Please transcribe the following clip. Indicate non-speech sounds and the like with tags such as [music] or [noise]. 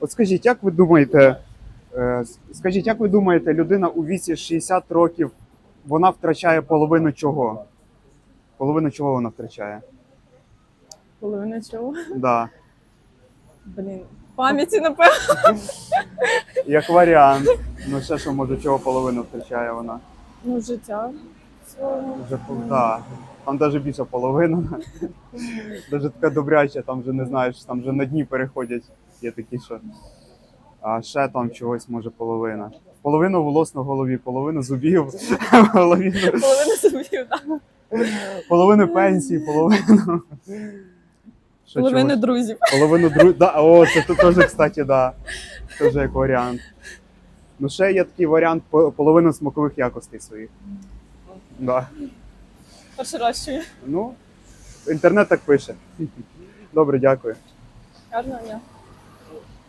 От скажіть, як ви думаєте, е, скажіть, як ви думаєте, людина у віці 60 років вона втрачає половину чого? Половину чого вона втрачає? Половина чого? Да. Блін. Пам'яті, напевно. [laughs] Як варіант. Ну ще що може чого половину втрачає вона? Ну, життя. Вже да. Там навіть більше половини. [laughs] Даже така добряча, там вже не знаєш, там вже на дні переходять. Є такі, що. А ще там чогось може половина. Половину волос на голові, половину зубів, [laughs] половину, Половина зубів, так. половину пенсії, половину. Що Половина чогось? друзів. Половину друг... Да, о, це тут теж, кстати, да. Теж як варіант. Ну, ще є такий варіант по- половину смакових якостей своїх. Да. Чую. Ну, інтернет так пише. Добре, дякую. Гарного дня. Oh.